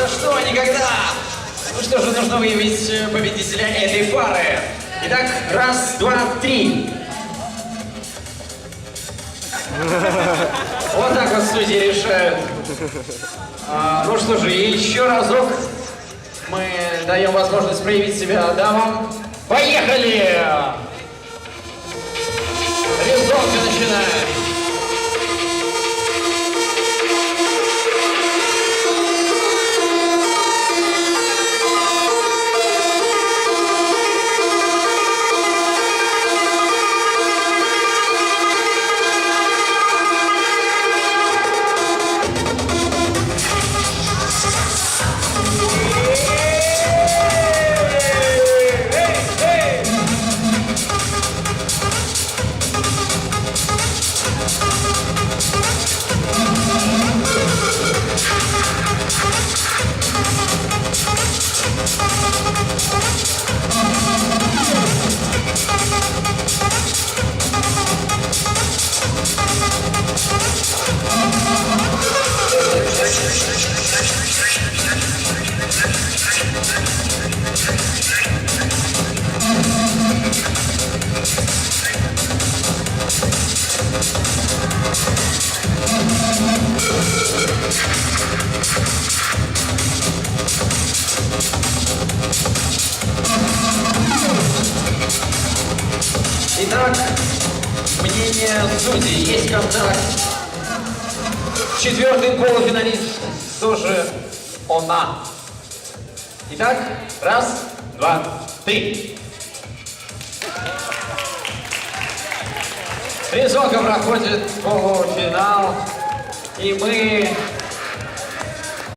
За что? Никогда! Ну что же, нужно выявить э, победителя этой пары. Итак, раз, два, три. Вот так вот судьи решают. А, ну что же, еще разок мы даем возможность проявить себя дамам. Поехали! Итак, мнение судей. Есть контакт. Четвертый полуфиналист тоже она. Итак, раз, два, три. Резонка проходит полуфинал. И мы